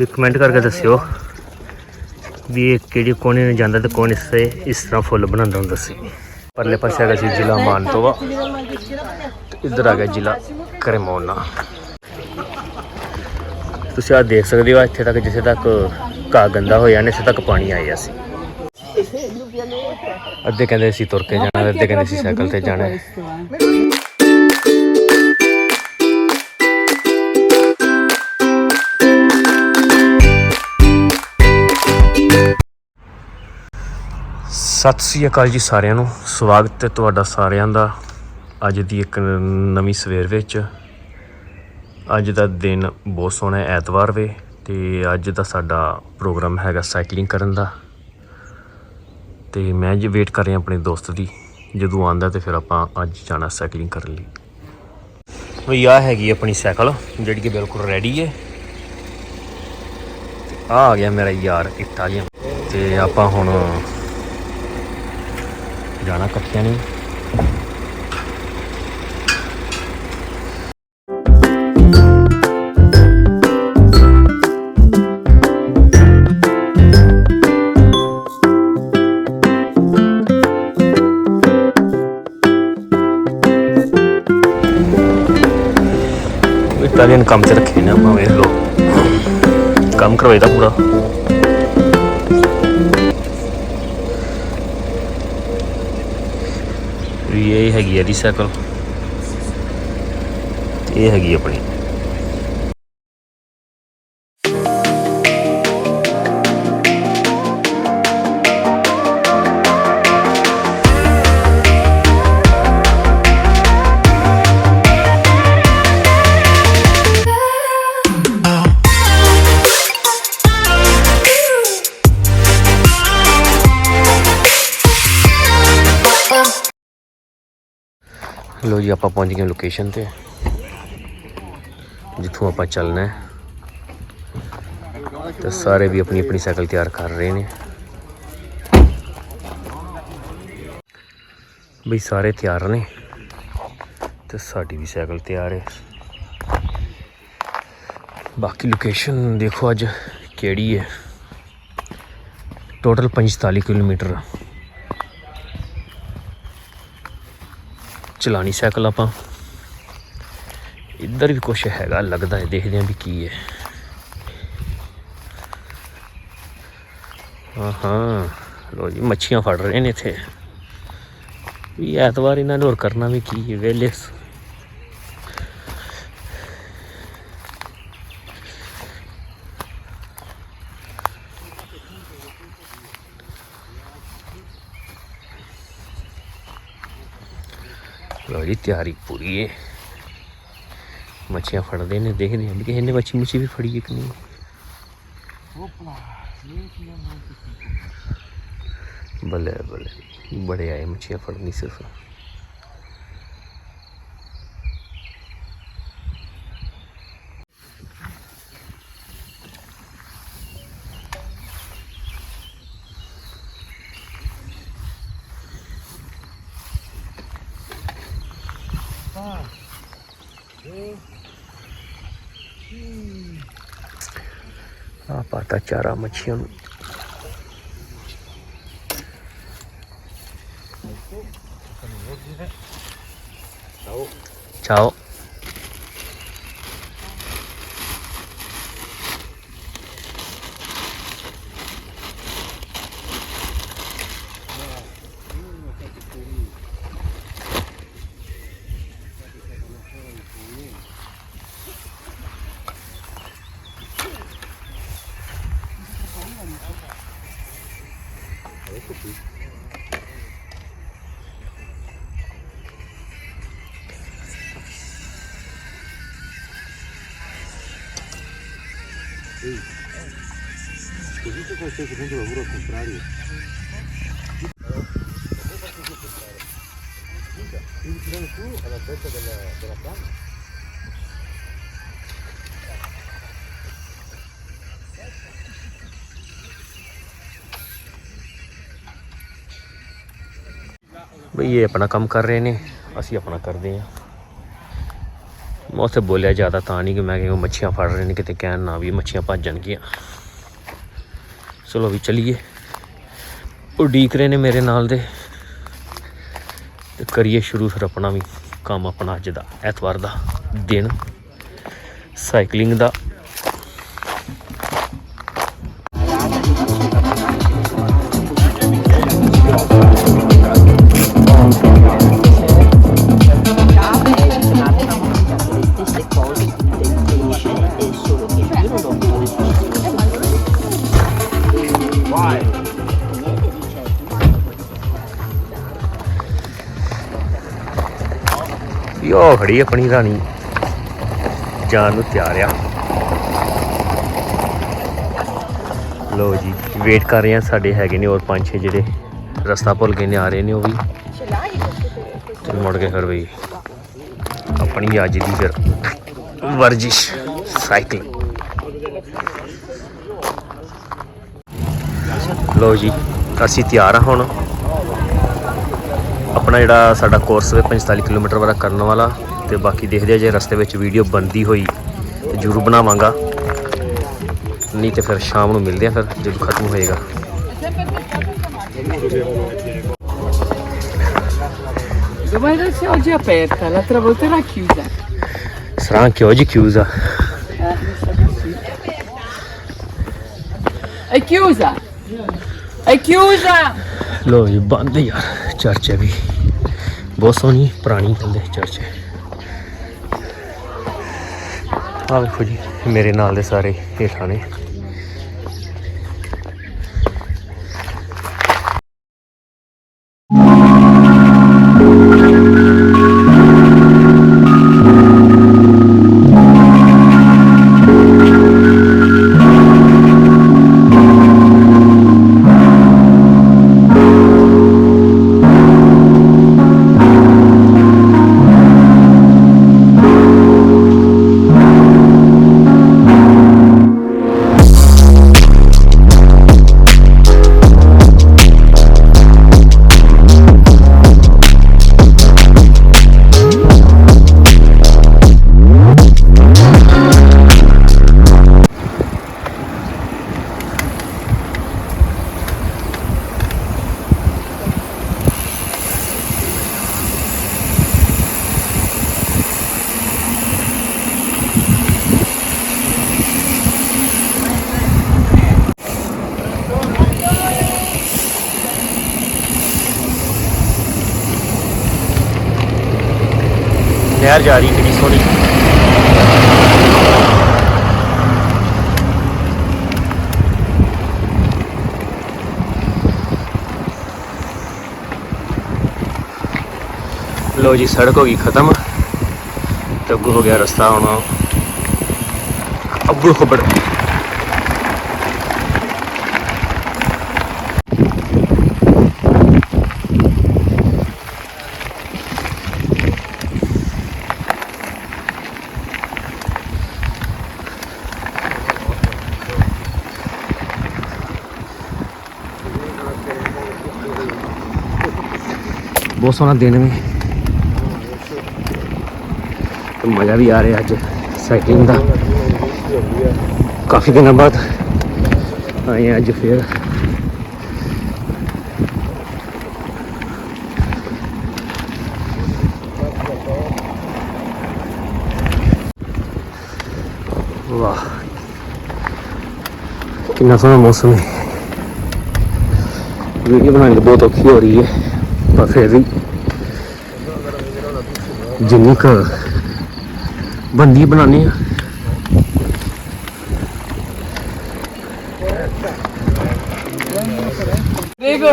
ਵੀ comment ਕਰਕੇ ਦੱਸਿਓ ਵੀ ਇਹ ਕਿਹੜੀ ਕੋਨੇ ਨੂੰ ਜਾਂਦਾ ਤੇ ਕੌਣ ਇਸ ਤੇ ਇਸ ਤਰ੍ਹਾਂ ਫੁੱਲ ਬਣਾਉਂਦਾ ਹੁੰਦਾ ਸੀ। ਪਰਲੇ ਪਾਸੇ ਹੈਗਾ ਸੀ ਜ਼ਿਲ੍ਹਾ ਮਾਨਤੋਵਾ ਤੇ ਇੱਧਰ ਆ ਗਿਆ ਜ਼ਿਲ੍ਹਾ ਕਰਮੋਨਾ। ਤੁਸੀਂ ਆ ਦੇਖ ਸਕਦੇ ਹੋ, ਇੱਥੇ ਤੱਕ ਜਿੱਥੇ ਤੱਕ ਘਾਹ ਗੰਦਾ ਹੋਇਆ ਨੇ, ਇੱਥੇ ਤੱਕ ਪਾਣੀ ਆਇਆ ਸੀ। ਅੱਧੇ ਕਹਿੰਦੇ ਸੀ ਤੁਰ ਕੇ ਜਾਣਾ, ਅੱਧੇ ਕਹਿੰਦੇ ਸੀ ਸਾਈਕਲ ਤੇ ਜਾਣਾ ਸਤਿ ਸ੍ਰੀ ਅਕਾਲ ਜੀ ਸਾਰਿਆਂ ਨੂੰ। ਸਵਾਗਤ ਹੈ ਤੁਹਾਡਾ ਸਾਰਿਆਂ ਦਾ ਅੱਜ ਦੀ ਇੱਕ ਨਵੀਂ ਸਵੇਰ ਵਿੱਚ। ਅੱਜ ਦਾ ਦਿਨ ਬਹੁਤ ਸੋਹਣਾ ਹੈ ਐਤਵਾਰ ਵੇ ਤੇ ਅੱਜ ਦਾ ਸਾਡਾ ਪ੍ਰੋਗਰਾਮ ਹੈਗਾ ਸਾਈਕਲਿੰਗ ਕਰਨ ਦਾ। ਤੇ ਮੈਂ ਜੀ ਵੇਟ ਕਰ ਰਿਹਾ ਆਪਣੇ ਦੋਸਤ ਦੀ। ਜਦੋਂ ਆਂਦਾ ਤੇ ਫਿਰ ਆਪਾਂ ਅੱਜ ਜਾਣਾ ਸਾਈਕਲਿੰਗ ਕਰਨ ਲਈ। ਵੀ ਆ ਹੈਗੀ ਆਪਣੀ ਸਾਈਕਲ, ਜਿਹੜੀ ਕਿ ਬਿਲਕੁਲ ਰੈਡੀ ਹੈ। ਆ ਆ ਗਿਆ ਮੇਰਾ ਯਾਰ, ਇਟਾਲੀਅਨ। ਤੇ ਆਪਾਂ ਹੁਣ ਜਾਣਾ ਇਕੱਠਿਆਂ ਨੇ। ਇਟਾਲੀਅਨ ਕੰਮ ਤੇ ਰੱਖੇ ਨੇ ਆਪਾਂ ਵੇਖ ਕੰਮ ਕਰਵਾਈਦਾ ਪੂਰਾ। ਵੀ ਇਹ ਹੈਗੀ ਆ ਦੀ ਸਾਈਕਲ। ਇਹ ਹੈਗੀ ਆਪਣੀ। ਲੋ ਜੀ ਆਪਾਂ ਪਹੁੰਚ ਗਏ ਲੋਕੇਸ਼ਨ ਤੇ ਜਿੱਥੋਂ ਆਪਾਂ ਚੱਲਣਾ ਹੈ ਤੇ ਸਾਰੇ ਵੀ ਆਪਣੀ ਆਪਣੀ ਸਾਈਕਲ ਤਿਆਰ ਕਰ ਰਹੇ ਨੇ ਬਈ ਸਾਰੇ ਤਿਆਰ ਨੇ ਤੇ ਸਾਡੀ ਵੀ ਸਾਈਕਲ ਤਿਆਰ ਹੈ ਬਾਕੀ ਲੋਕੇਸ਼ਨ ਦੇਖੋ ਅੱਜ ਕਿਹੜੀ ਹੈ ਟੋਟਲ 45 ਕਿਲੋਮੀਟਰ ਚਲਾਣੀ ਸਾਈਕਲ ਆਪਾਂ। ਇੱਧਰ ਵੀ ਕੁਝ ਹੈਗਾ, ਲੱਗਦਾ ਹੈ, ਦੇਖਦੇ ਆਂ ਵੀ ਕੀ ਹੈ। ਹਾਂ ਹਾਂ ਲੋ ਜੀ, ਮੱਛੀਆਂ ਫੜ ਰਹੇ ਨੇ ਇੱਥੇ। ਵੀ ਐਤਵਾਰ ਇਹਨਾਂ ਨੇ ਹੋਰ ਕਰਨਾ ਵੀ ਕੀ ਹੈ ਵੇਲੇ ਲੋ ਜੀ ਤਿਆਰੀ ਪੂਰੀ ਹੈ ਮੱਛੀਆਂ ਫੜਦੇ ਨੇ ਦੇਖਦੇ ਹਾਂ ਵੀ ਕਿਸੇ ਨੇ ਮੱਛੀ ਮੁੱਛੀ ਵੀ ਫੜੀ ਹੈ ਕਿ ਨਹੀਂ। ਬੱਲੇ ਬੱਲੇ ਬੜੇ ਆਏ ਮੱਛੀਆਂ ਫੜਨੀ ਸਿਰਫ। આ પાતા ચારા મચ્છીઓનું ચાઓ ਆ ਪਾਤਾ ਚਾਰਾ ਮੱਛੀਆਂ ਨੂੰ ਚਾਓ ਬਈ ਇਹ ਆਪਣਾ ਕੰਮ ਕਰ ਰਹੇ ਨੇ, ਅਸੀਂ ਆਪਣਾ ਕਰਦੇ ਹਾਂ। ਮੈਂ ਉੱਥੇ ਬੋਲਿਆ ਜ਼ਿਆਦਾ ਤਾਂ ਨਹੀਂ ਕਿ ਮੈਂ ਕਿ ਮੱਛੀਆਂ ਫੜ ਰਹੇ ਨੇ, ਕਿਤੇ ਕਹਿਣ ਨਾ ਵੀ ਮੱਛੀਆਂ ਭੱਜ ਜਾਣਗੀਆਂ। ਚਲੋ ਵੀ ਚਲੀਏ। ਉਡੀਕ ਰਹੇ ਨੇ ਮੇਰੇ ਨਾਲ ਦੇ। ਤੇ ਕਰੀਏ ਸ਼ੁਰੂ ਫਿਰ ਆਪਣਾ ਵੀ ਕੰਮ ਆਪਣਾ ਅੱਜ ਦਾ, ਐਤਵਾਰ ਦਾ ਦਿਨ। ਸਾਈਕਲਿੰਗ ਦਾ। ਯੋ ਖੜੀ ਆਪਣੀ ਰਾਣੀ। ਜਾਣ ਨੂੰ ਤਿਆਰ ਆ। ਲੋ ਜੀ ਵੇਟ ਕਰ ਰਹੇ ਆ, ਸਾਡੇ ਹੈਗੇ ਨੇ ਹੋਰ ਪੰਜ ਛੇ ਜਿਹੜੇ ਰਸਤਾ ਭੁੱਲ ਗਏ ਨੇ ਆ ਰਹੇ ਨੇ ਉਹ ਵੀ। ਤੇ ਮੁੜ ਕੇ ਫਿਰ ਬਈ, ਆਪਣੀ ਅੱਜ ਦੀ ਫਿਰ ਵਰਜਿਸ਼ ਸਾਈਕਲ ਲੋ ਜੀ, ਅਸੀਂ ਤਿਆਰ ਆ ਹੁਣ। ਆਪਣਾ ਜਿਹੜਾ ਸਾਡਾ ਕੋਰਸ ਹੈ 45 ਕਿਲੋਮੀਟਰ ਵਾਲਾ ਕਰਨ ਵਾਲਾ ਤੇ ਬਾਕੀ ਦੇਖਦੇ ਆ ਜੇ ਰਸਤੇ ਵਿੱਚ ਵੀਡੀਓ ਬਣਦੀ ਹੋਈ ਤੇ ਜ਼ਰੂਰ ਬਣਾਵਾਂਗਾ ਨਹੀਂ ਤੇ ਫਿਰ ਸ਼ਾਮ ਨੂੰ ਮਿਲਦੇ ਆ ਫਿਰ ਜਦੋਂ ਖਤਮ ਹੋਏਗਾ Domani se oggi è aperta, l'altra volta era chiusa. ਸਰਾਂ ਕਿਉਂ ਜੀ chiusa mi sa di sì. È chiusa! È chiusa! ਲੋ ਜੀ ਬੰਦ ਯਾਰ ਚਰਚ ਹੈ ਵੀ। ਬਹੁਤ ਸੋਹਣੀ ਪੁਰਾਣੀ ਕਹਿੰਦੇ ਚਰਚ। ਹੈ ਆਹ ਵੇਖੋ ਜੀ, ਮੇਰੇ ਨਾਲ ਦੇ ਸਾਰੇ ਹੇਠਾਂ ਨੇ। ਨਹਿਰ ਜਾ ਰਹੀ ਕਿੰਨੀ ਸੋਹਣੀ ਲੋ ਜੀ ਸੜਕ ਹੋ ਗਈ ਖਤਮ ਤੇ ਅੱਗੋਂ ਹੋ ਗਿਆ ਰਸਤਾ ਹੁਣ ਬਹੁਤ ਸੋਹਣਾ ਦਿਨ ਵੀ। ਤੇ ਮਜ਼ਾ ਵੀ ਆ ਰਿਹਾ ਅੱਜ ਸਾਈਕਲਿੰਗ ਦਾ। ਕਾਫੀ ਦਿਨਾਂ ਬਾਅਦ ਆਏ ਅੱਜ ਫੇਰ। ਵਾਹ। ਕਿੰਨਾ ਸੋਹਣਾ ਮੌਸਮ ਹੈ। ਵੀਡੀਓ ਬਣਾਉਣੀ ਤਾਂ ਬਹੁਤ ਔਖੀ ਹੋ ਰਹੀ ਹੈ। ਫਿਰ ਵੀ ਜਿੰਨੀ ਕੁ ਬੰਦੀ ਬਣਾਉਣੀ ਆ Prego!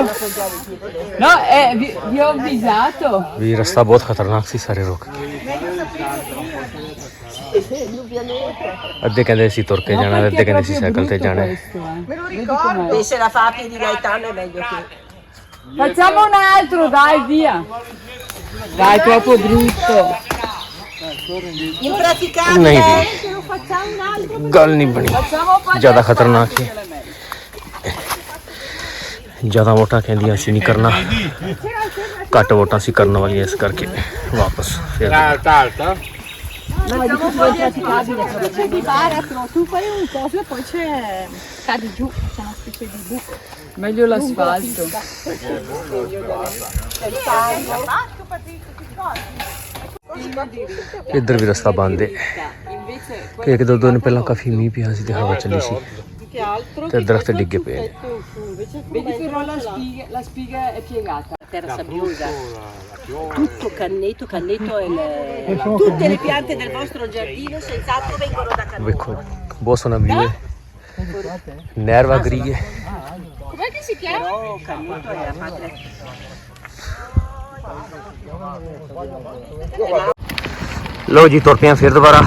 No, eh, vi, vi ho avvisato! ਵੀ ਰਸਤਾ ਬਹੁਤ ਖਤਰਨਾਕ ਸੀ ਸਾਰੇ ਲੋਕ ਅੱਧੇ ਕਹਿੰਦੇ ਸੀ ਤੁਰ ਕੇ ਜਾਣਾ ਅੱਧੇ ਕਹਿੰਦੇ ਸੀ ਸਾਈਕਲ ਤੇ ਜਾਣਾ questo, eh. Me lo Vedi ricordo. com'è. E se la fate di Gaetano è meglio che... Facciamo un altro, dai, via. Dai, troppo brutto. Impraticabile. ਨਹੀਂ ਜੀ Se lo facciamo un altro, ਗੱਲ ਨਹੀਂ ਬਣੀ Facciamo qua ਜ਼ਿਆਦਾ adesso ਖਤਰਨਾਕ è ਜ਼ਿਆਦਾ ਵੋਟਾਂ ਕਹਿੰਦੀਆਂ ਅਸੀਂ ਨਹੀਂ ਕਰਨਾ ਘੱਟ ਵੋਟਾਂ ਅਸੀਂ ਕਰਨ ਵਾਲੀਆਂ ਇਸ ਕਰਕੇ ਵਾਪਸ ਫਿਰ alta alta No, è di tutto impraticabile. C'è di baratro, tu fai un coso e poi c'è cadi giù, c'è una specie di buco. Meglio l'asfalto. ਇੱਧਰ ਵੀ ਰਸਤਾ ਬੰਦ ਹੈ ਕਿ ਇੱਕ ਦੋ ਦਿਨ ਪਹਿਲਾਂ ਕਾਫੀ ਮੀਂਹ ਪਿਆ ਸੀ ਤੇ ਹਵਾ ਚੱਲੀ ਸੀ ਤੇ ਦਰਖਤ ਡਿੱਗੇ ਪਏ ਨੇ। Vedi però la spiga, la spiga è piegata. terra sabbiosa, tutto canneto, canneto è il- tutte le piante del vostro giardino senz'altro vengono da canneto. ਹੈ ਨਹਿਰ ਵਗ ਰਹੀ ਹੈ Com'è che si chiama? Però canneto è la madre. ਲੋ ਜੀ ਤੁਰ ਪਿਆ ਫਿਰ ਦੁਬਾਰਾ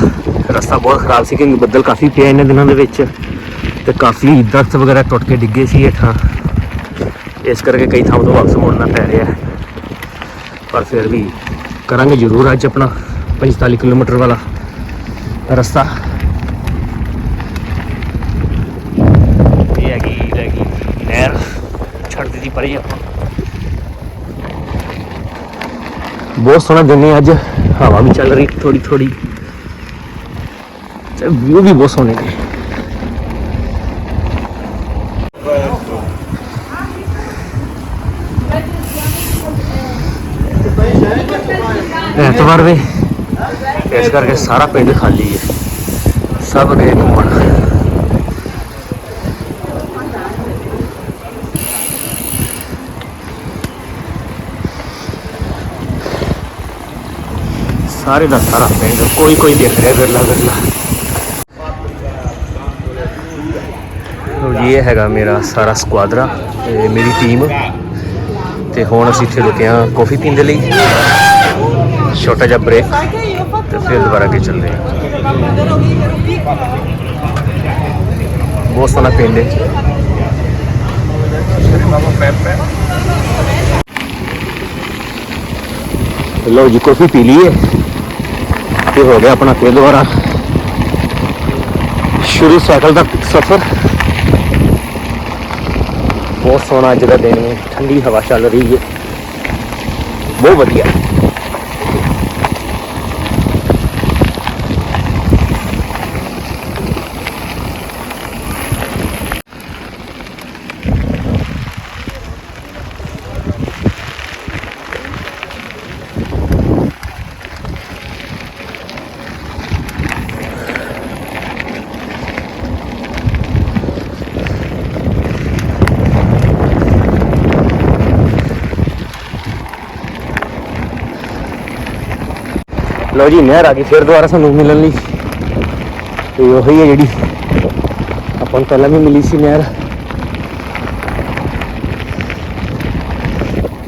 ਰਸਤਾ ਬਹੁਤ ਖਰਾਬ ਸੀ ਕਿਉਂਕਿ ਬੱਦਲ ਕਾਫੀ ਪਿਆ ਇਹਨਾਂ ਦਿਨਾਂ ਦੇ ਵਿੱਚ ਤੇ ਕਾਫੀ ਦਰਖਤ ਵਗੈਰਾ ਟੁੱਟ ਕੇ ਡਿੱਗੇ ਸੀ ਹੇਠਾਂ ਇਸ ਕਰਕੇ ਕਈ ਥਾਵਾਂ ਤੋਂ ਵਾਪਸ ਮੁੜਨਾ ਪੈ ਰਿਹਾ ਪਰ ਫਿਰ ਵੀ ਕਰਾਂਗੇ ਜ਼ਰੂਰ ਅੱਜ ਆਪਣਾ 45 ਕਿਲੋਮੀਟਰ ਵਾਲਾ ਰਸਤਾ। ਇਹ ਹੈਗੀ ਹੈਗੀ ਨਹਿਰ, ਛੱਡ ਦਿੱਤੀ ਪਰੇ ਆਪਾਂ। ਬਹੁਤ ਸੋਹਣਾ ਦਿਨ ਹੈ ਅੱਜ। ਹਵਾ ਵੀ ਚੱਲ ਰਹੀ ਥੋੜੀ ਥੋੜੀ ਤੇ ਵਿਊ ਵੀ ਬਹੁਤ ਸੋਹਣੇ ਨੇ। ਐਤਵਾਰ ਵੇ। ਇਸ ਕਰਕੇ ਸਾਰਾ ਪਿੰਡ ਖਾਲੀ ਹੈ। ਸਭ ਗਏ ਘੁੰਮਣ। ਸਾਰੇ ਦਾ ਸਾਰਾ ਪਿੰਡ, ਕੋਈ ਕੋਈ ਦੇਖ ਰਿਹਾ ਵਿਰਲਾ ਵਿਰਲਾ ਲਓ ਇਹ ਹੈਗਾ ਮੇਰਾ ਸਾਰਾ ਸਕੁਆਦਰਾ ਤੇ ਮੇਰੀ ਟੀਮ ਤੇ ਹੁਣ ਅਸੀਂ ਇੱਥੇ ਰੁਕੇ ਹਾਂ ਕਾਫੀ ਪੀਣ ਦੇ ਲਈ। ਛੋਟਾ ਜਿਹਾ ਬ੍ਰੇਕ ਤੇ ਫਿਰ ਦੁਬਾਰਾ ਅੱਗੇ ਚੱਲਦੇ ਹਾਂ। ਬਹੁਤ ਸੋਹਣਾ ਪਿੰਡ ਹੈ। ਲਓ ਜੀ, ਕਾਫੀ ਪੀ ਲਈਏ। ਤੇ ਹੋ ਗਿਆ ਆਪਣਾ ਫਿਰ ਦੁਬਾਰਾ। ਸ਼ੁਰੂ ਸਾਈਕਲ ਦਾ ਸਫ਼ਰ। ਬਹੁਤ ਸੋਹਣਾ ਅੱਜ ਦਾ ਦਿਨ ਹੈ। ਠੰਡੀ ਹਵਾ ਚੱਲ ਰਹੀ ਹੈ। ਬਹੁਤ ਵਧੀਆ। ਲਓ ਜੀ, ਨਹਿਰ ਆ ਗਈ, ਫਿਰ ਦੁਬਾਰਾ ਸਾਨੂੰ ਮਿਲਣ ਲਈ। ਤੇ ਉਹੀ ਹੈ ਜਿਹੜੀ ਆਪਾਂ ਨੂੰ ਪਹਿਲਾਂ ਵੀ ਮਿਲੀ ਸੀ ਨਹਿਰ।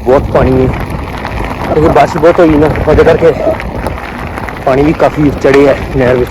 ਬਹੁਤ ਪਾਣੀ ਹੈ। ਕਿਉਂਕਿ ਬਾਰਿਸ਼ ਬਹੁਤ ਹੋਈ ਨਾ, ਉਹਦੇ ਕਰਕੇ ਪਾਣੀ ਵੀ ਕਾਫੀ ਚੜੇ ਹੈ ਨਹਿਰ ਵਿੱਚ।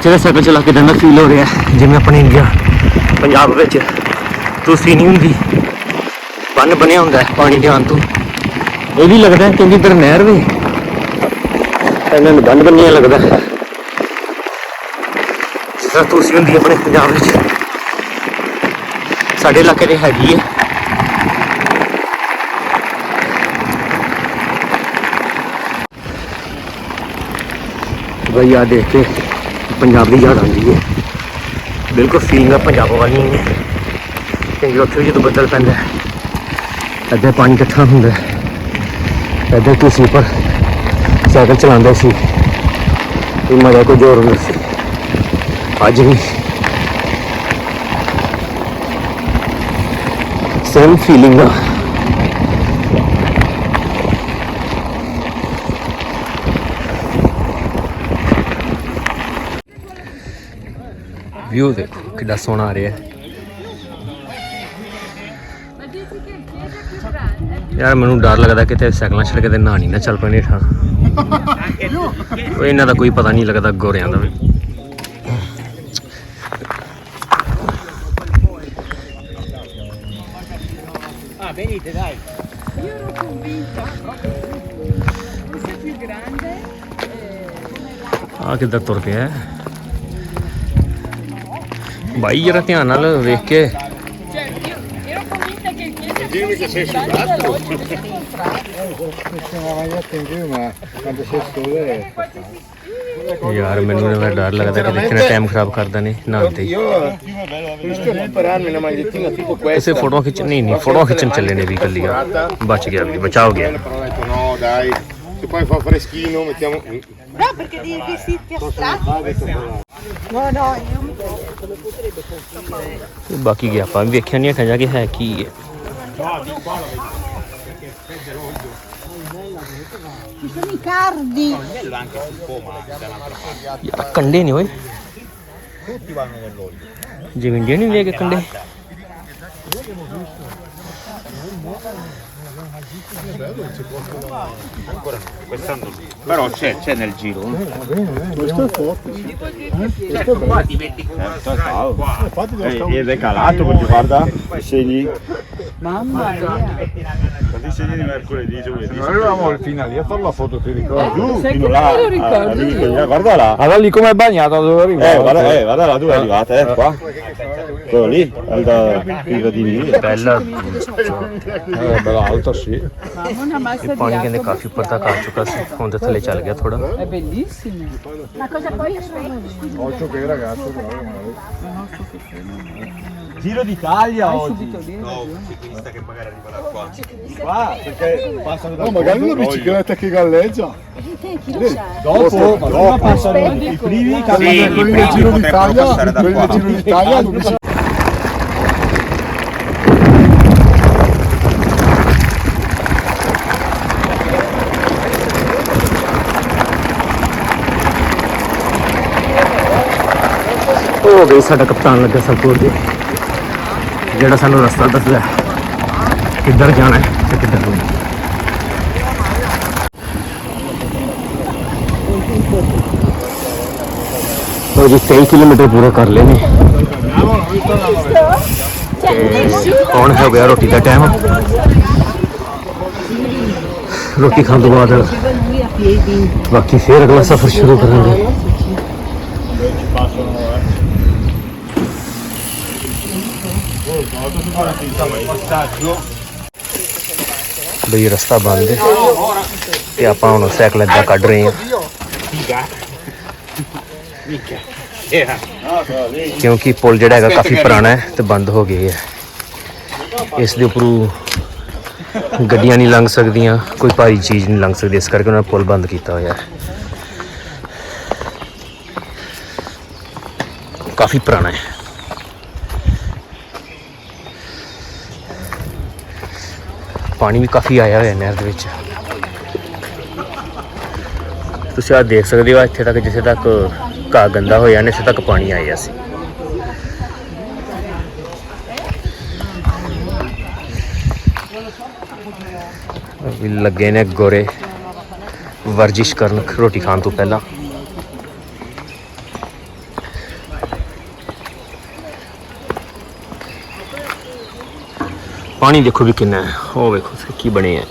ਇੱਥੇ ਦਾ ਸਾਈਕਲ ਚਲਾ ਕੇ ਡੰਡਾ ਫੀਲ ਹੋ ਰਿਹਾ। ਜਿਵੇਂ ਆਪਣੇ ਇੰਡੀਆ, ਪੰਜਾਬ ਵਿੱਚ ਤੁਸੀਂ ਨਹੀਂ ਹੁੰਦੀ। ਬੰਨ ਬਣਿਆ ਹੁੰਦਾ ਹੈ ਪਾਣੀ ਜਾਣ ਤੋਂ। ਇਹ ਵੀ ਲੱਗਦਾ ਕਿਉਂਕਿ ਇੱਧਰ ਨਹਿਰ ਵੀ। ਇਹਨਾਂ ਨੂੰ ਬੰਨ ਬੰਨਿਆ ਲੱਗਦਾ ਹੈ। ਜਿਸ ਤਰ੍ਹਾਂ ਤੁਸੀਂ ਹੁੰਦੀ ਆਪਣੇ ਪੰਜਾਬ ਵਿੱਚ। ਸਾਡੇ ਇਲਾਕੇ ਦੇ ਹੈਗੀ ਹੈ। ਬਈ ਆ ਦੇਖ ਕੇ ਪੰਜਾਬ ਦੀ ਯਾਦ ਆਉਂਦੀ ਹੈ ਬਿਲਕੁਲ ਫੀਲਿੰਗ ਆ ਪੰਜਾਬ ਵਾਲੀ ਹੈ ਕਿਉਂਕਿ ਉੱਥੇ ਵੀ ਜਦੋਂ ਬੱਦਲ ਪੈਂਦਾ ਹੈ ਇੱਦਾਂ ਪਾਣੀ ਇਕੱਠਾ ਹੁੰਦਾ ਹੈ ਇੱਦਾਂ ਤੁਸੀਂ ਉੱਪਰ ਸਾਈਕਲ ਚਲਾਉਂਦੇ ਸੀ ਇਹ ਮਜ਼ਾ ਕੋਈ ਜ਼ੋਰ ਹੁੰਦਾ ਸੀ ਅੱਜ ਵੀ ਸੇਮ ਫੀਲਿੰਗ ਆ ਵਿਊ ਦੇਖੋ ਕਿੰਨਾ ਸੋਹਣਾ ਆ ਰਿਹਾ ਯਾਰ ਮੈਨੂੰ ਡਰ ਲੱਗਦਾ ਕਿਤੇ ਸਾਈਕਲਾਂ ਛੱਡ ਕੇ ਤੇ ਨਹਾਣੀ ਨਾ ਚੱਲ ਪੈਣੇ ਠਾਂ ਉਹ ਇਹਨਾਂ ਦਾ ਕੋਈ ਪਤਾ ਨਹੀਂ ਲੱਗਦਾ ਗੋਰਿਆਂ ਦਾ ਵੀ più grande. ਆ ਕਿੱਧਰ ਤੁਰ ਪਿਆ ਹੈ? ਬਾਈ ਜਰਾ ਧਿਆਨ ਨਾਲ ਵੇਖ ਕੇ Cioè, che il chiesa fosse in più, ma quando sei sole ਯਾਰ ਮੈਨੂੰ ਇਹਦਾ ਡਰ ਲੱਗਦਾ ਕਿ ਕਿੰਨਾ ਟਾਈਮ ਖਰਾਬ ਕਰਦਾ ਨੇ ਨਹਾਉਂਦੇ ਹੀ। Tipo questa. ਕਿਸੇ ਫੋਟੋ ਖਿੱਚ ਨਹੀਂ ਨਹੀਂ ਫੋਟੋ ਖਿੱਚਣ ਚੱਲੇ ਨੇ ਵੀ ਕੱਲੀ ਆ ਬਚ ਗਿਆ ਵੀ ਬਚਾਓ ਗਿਆ Però ho detto no, dai. Se poi fa freschino mettiamo... No, perché devi vestirti astratti. No, no, io mi ਤੇ ਬਾਕੀ ਗਿਆ ਆਪਾਂ ਵੀ ਵੇਖਿਆ ਨਹੀਂ ਹਟਾ ਜਾ ਕੇ ਹੈ ਕੀ ਹੈ Ci sono i cardi. ਯਾਰ ਕੰਡੇ ਨਹੀਂ ਓਏ ਜਿਵੇਂ ਇੰਡੀਆ ਨਹੀਂ ਲੈ ਕੇ ਕੰਡੇ Però c'è, c'è nel giro. Questo è forte. Eh, ed è calato perché guarda i segni. Mamma mia. Quanti segni di mercoledì, giovedì? Non arriviamo fino lì a fare la foto, ti ricordi? Giù, Sai fino come là. me lo ricordo ah, lì, io? eh, guarda là. Allora lì com'è bagnato dove arriva? Eh, guarda, eh, guarda là dove è arrivata, eh, qua. Quello lì, al da i gradini lì. ਪਹਿਲਾ Eh, bella alta, sì. पौनी के अंदर काफी पर्दा का चुका से उधर थले चल गया थोड़ा। Giro d'Italia oggi! No, un ciclista che magari arriverà qua. Qua, perché passano da No, magari una bicicletta che galleggia. Dopo, dopo passano i primi camminano sì, quelli del Giro d'Italia, quelli del Giro d'Italia hanno ਸਾਡਾ ਕਪਤਾਨ ਲੱਗਾ ਸਰਪੂਰ ਜੀ, ਜਿਹੜਾ ਸਾਨੂੰ ਰਸਤਾ ਦੱਸਦਾ ਕਿੱਧਰ ਜਾਣਾ ਹੈ ਤੇ ਕਿੱਧਰ ਨਹੀਂ। ਉਹ ਜੀ 23 ਕਿਲੋਮੀਟਰ ਪੂਰਾ ਕਰ ਲਏ ਨੇ। ਤੇ ਹੁਣ ਹੋ ਗਿਆ ਰੋਟੀ ਦਾ ਟਾਈਮ ਰੋਟੀ ਖਾਣ ਤੋਂ ਬਾਅਦ ਬਾਕੀ ਫੇਰ ਅਗਲਾ ਸਫ਼ਰ ਸ਼ੁਰੂ ਕਰਾਂਗੇ। ਬਈ ਰਸਤਾ ਬੰਦ ਹੈ ਤੇ ਆਪਾਂ ਹੁਣ ਸਾਈਕਲ ਏਦਾਂ ਕੱਢ ਰਹੇ ਹਾਂ ਕਿਉਂਕਿ ਪੁਲ ਜਿਹੜਾ ਹੈਗਾ ਕਾਫੀ ਪੁਰਾਣਾ ਹੈ ਤੇ ਬੰਦ ਹੋ ਗਿਆ ਹੈ ਇਸ ਦੇ ਉੱਪਰੋਂ ਗੱਡੀਆਂ ਨਹੀਂ ਲੰਘ ਸਕਦੀਆਂ ਕੋਈ ਭਾਰੀ ਚੀਜ਼ ਨਹੀਂ ਲੰਘ ਸਕਦੀ ਇਸ ਕਰਕੇ ਉਹਨਾਂ ਨੇ ਪੁਲ ਬੰਦ ਕੀਤਾ ਹੋਇਆ ਹੈ ਕਾਫੀ ਪੁਰਾਣਾ ਹੈ ਪਾਣੀ ਵੀ ਕਾਫੀ ਆਇਆ ਹੋਇਆ ਨਹਿਰ ਦੇ ਵਿੱਚ। ਤੁਸੀਂ ਆ ਦੇਖ ਸਕਦੇ ਹੋ ਇੱਥੇ ਤੱਕ ਜਿੱਥੇ ਤੱਕ ਘਾਹ ਗੰਦਾ ਹੋਇਆ ਨੇ, ਇੱਥੇ ਤੱਕ ਪਾਣੀ ਆਇਆ ਸੀ। ਵੀ ਲੱਗੇ ਨੇ ਗੋਰੇ। ਵਰਜਿਸ਼ ਕਰਨ, ਰੋਟੀ ਖਾਣ ਤੋਂ ਪਹਿਲਾਂ। ਪਾਣੀ ਦੇਖੋ ਵੀ ਕਿੰਨਾ ਹੈ। ਉਹ ਵੇਖੋ ਕੀ ਬਣੇ ਹੈ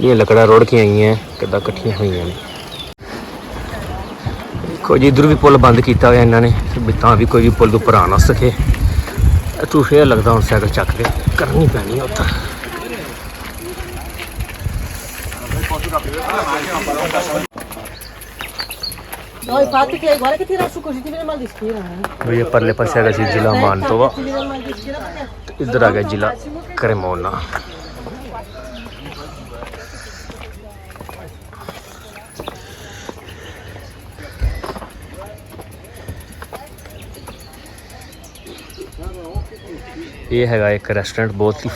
ਇਹ ਲੱਕੜਾਂ ਰੋੜ ਕੇ ਆਈਆਂ, ਕਿੱਦਾਂ ਇਕੱਠੀਆਂ ਹੋਈਆਂ ਨੇ। ਦੇਖੋ ਜੀ, ਇਧਰ ਵੀ ਪੁਲ ਬੰਦ ਕੀਤਾ ਹੋਇਆ ਇਹਨਾਂ ਨੇ ਵੀ ਤਾਂ ਵੀ ਕੋਈ ਵੀ ਪੁਲ ਉੱਪਰ ਆ ਨਾ ਸਕੇ। ਤੂੰ ਫੇਰ ਲੱਗਦਾ ਹੁਣ ਸਾਈਕਲ ਚੱਕ ਕੇ ਕਰਨੀ ਪੈਣੀ ਆ No, infatti che guarda che tira su così ti viene mal di schiena. Eh. ਵੀ ਇਹ ਪਰਲੇ ਪਾਸੇ ਹੈਗਾ ਸੀ ਜ਼ਿਲ੍ਹਾ ਮਾਨਤੋਵਾ Ti viene mal di schiena perché ਇੱਧਰ ਆ ਗਿਆ ਜ਼ਿਲ੍ਹਾ ਕਰਮੋਨਾ ਇਹ ਹੈਗਾ ਇੱਕ ਰੈਸਟੋਰੈਂਟ ਬਹੁਤ ਹੀ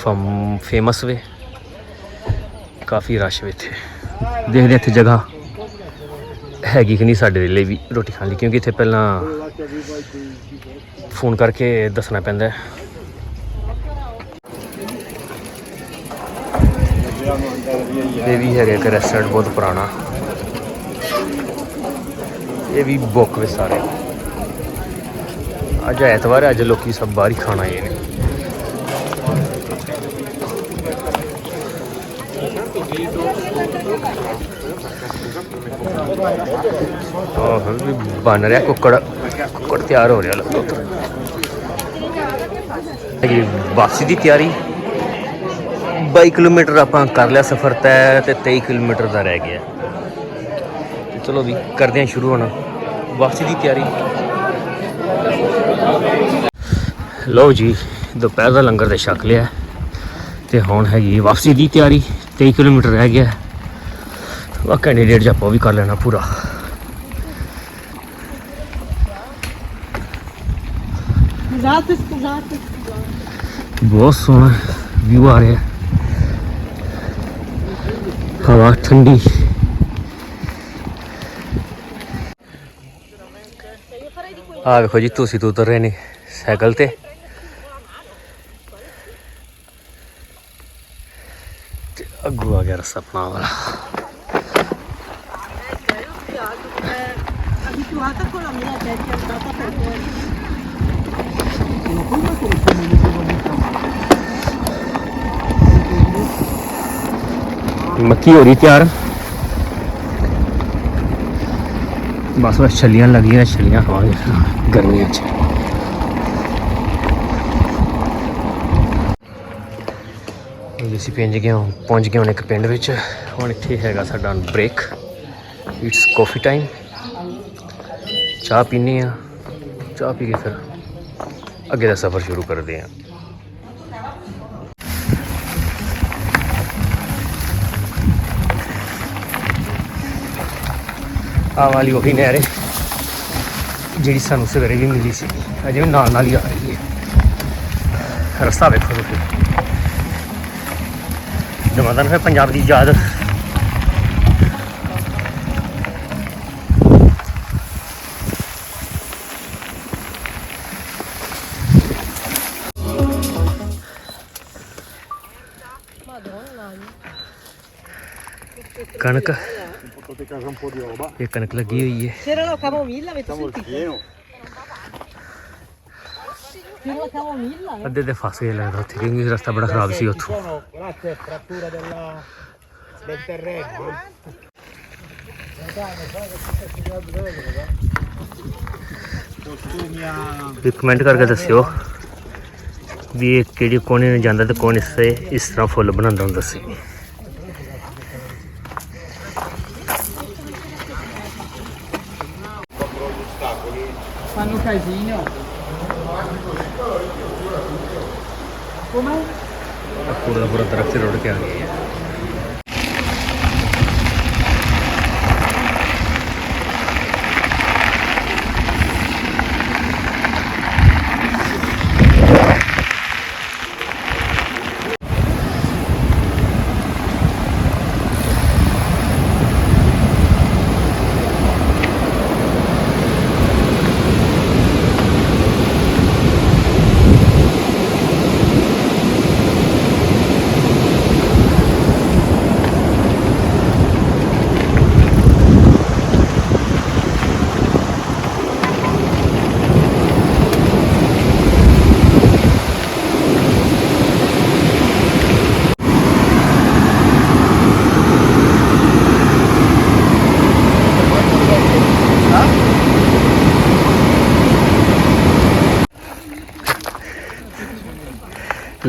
ਫੇਮਸ ਵੇ ਕਾਫੀ ਰਸ਼ ਵੇ ਇੱਥੇ ਦੇਖਦੇ ਹਾਂ ਇੱਥੇ ਜਗ੍ਹਾ ਹੈਗੀ ਕਿ ਨਹੀਂ ਸਾਡੇ ਲਈ ਵੀ ਰੋਟੀ ਖਾਣ ਲਈ? ਕਿਉਂਕਿ ਇੱਥੇ ਪਹਿਲਾਂ ਫੋਨ ਕਰਕੇ ਦੱਸਣਾ ਪੈਂਦਾ ਹੈ। ਇਹ ਵੀ ਹੈਗਾ ਇੱਕ ਰੈਸਟੋਰੈਂਟ ਬਹੁਤ ਪੁਰਾਣਾ। ਇਹ ਵੀ ਬੁੱਕ ਵਿੱਚ ਸਾਰੇ। ਅੱਜ ਐਤਵਾਰ ਹੈ, ਅੱਜ ਲੋਕੀ ਸਭ ਬਾਹਰ ਹੀ ਖਾਣਾ ਆਏ ਨੇ। ਆਹ ਵੀ ਬਣ ਰਿਹਾ, ਕੁੱਕੜ ਕੁੱਕੜ ਤਿਆਰ ਹੋ ਰਿਹਾ ਲੱਗਦਾ ਉੱਧਰ ਹੈਗੀ ਵਾਪਸੀ ਦੀ ਤਿਆਰੀ। 22 ਕਿਲੋਮੀਟਰ ਆਪਾਂ ਕਰ ਲਿਆ ਸਫ਼ਰ ਤੈਅ ਤੇ 23 ਕਿਲੋਮੀਟਰ ਦਾ ਰਹਿ ਗਿਆ। ਚਲੋ ਵੀ ਕਰਦੇ ਹਾਂ ਸ਼ੁਰੂ ਹੁਣ। ਵਾਪਸੀ ਦੀ ਤਿਆਰੀ। ਲਓ ਜੀ, ਦੁਪਹਿਰ ਦਾ ਲੰਗਰ ਤੇ ਛਕ ਲਿਆ। ਤੇ ਹੁਣ ਹੈਗੀ ਵਾਪਸੀ ਦੀ ਤਿਆਰੀ 23 ਕਿਲੋਮੀਟਰ ਰਹਿ ਗਿਆ। ਵਾ ਕੈਂਡੀਡੇਟ ਜਾਪੋ ਵੀ ਕਰ ਲੈਣਾ ਪੂਰਾ. ਬਹੁਤ ਸੋਹਣਾ ਵਿਊ ਆ ਰਿਹਾ। ਹਵਾ ਠੰਡੀ। ਆ ਵੇਖੋ ਜੀ ਤੁਸੀਂ ਤੋਂ ਉਤਰ ਰਹੇ ਨੇ ਸਾਈਕਲ ਤੇ ਅੱਗੂ ਆ ਗਿਆ ਰਸਤਾ ਆਪਣਾ ਵਾਲਾ। Abituata con la mia testa ਮੱਕੀ ਹੋ ਰਹੀ ਤਿਆਰ। ਬਸ ਬਸ ਛੱਲੀਆਂ ਲੱਗੀਆਂ, ਛੱਲੀਆਂ ਖਾਵਾਂਗੇ। ਗਰਮੀਆਂ 'ਚ। ਹੁਣ ਅਸੀਂ ਪਹੁੰਚ ਗਏ ਹਾਂ, ਪਹੁੰਚ ਗਏ ਹੁਣ ਇੱਕ ਪਿੰਡ ਵਿੱਚ। ਹੁਣ ਇੱਥੇ ਹੈਗਾ ਸਾਡਾ ਬ੍ਰੇਕ ਇਟਸ ਕਾਫੀ ਟਾਈਮ ਚਾਹ ਪੀਨੇ ਆ ਚਾਹ ਪੀ ਕੇ ਫਿਰ ਅੱਗੇ ਦਾ ਸਫ਼ਰ ਸ਼ੁਰੂ ਕਰਦੇ ਹਾਂ। ਆ ਵਾਲੀ ਉਹੀ ਨਹਿਰ ਹੈ, ਜਿਹੜੀ ਸਾਨੂੰ ਸਵੇਰੇ ਵੀ ਮਿਲੀ ਸੀ। ਅਜੇ ਵੀ ਨਾਲ ਨਾਲ ਹੀ ਆ ਰਹੀ ਹੈ। ਰਸਤਾ ਵੇਖੋ ਤੁਸੀਂ। ਜਮਾਦਾਨ ਫਿਰ ਪੰਜਾਬ ਦੀ ਯਾਦ ਕਣਕ ਇਹ ਕਣਕ ਲੱਗੀ ਹੋਈ ਹੈ C'era la camomilla, avete sentito? C'era la camomilla? ਅੱਧੇ ਤੇ ਫਸ ਗਏ ਲੱਗਦਾ ਉੱਥੇ ਕਿਉਂਕਿ ਰਸਤਾ ਬੜਾ ਖਰਾਬ ਸੀ ਉੱਥੋਂ Grazie, frattura della, del terreno. ਵੀ ਕਮੈਂਟ ਕਰਕੇ ਦੱਸਿਓ ਵੀ ਇਹ ਕਿਹੜੀ ਕੋਨੇ ਨੂੰ ਜਾਂਦਾ ਤੇ ਕੌਣ ਇਸ ਤੇ ਇਸ ਤਰ੍ਹਾਂ ਫੁੱਲ ਬਣਾਉਂਦਾ ਹੁੰਦਾ ਸੀ Fanno casino. ਪੂਰਾ ਦਾ ਪੂਰਾ ਦਰਖਤ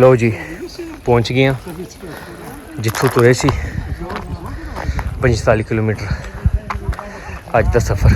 ਲਓ ਜੀ ਪਹੁੰਚ ਗਏ ਹਾਂ। ਜਿੱਥੋਂ ਤੁਰੇ ਸੀ। 45 ਕਿਲੋਮੀਟਰ। ਅੱਜ ਦਾ ਸਫ਼ਰ।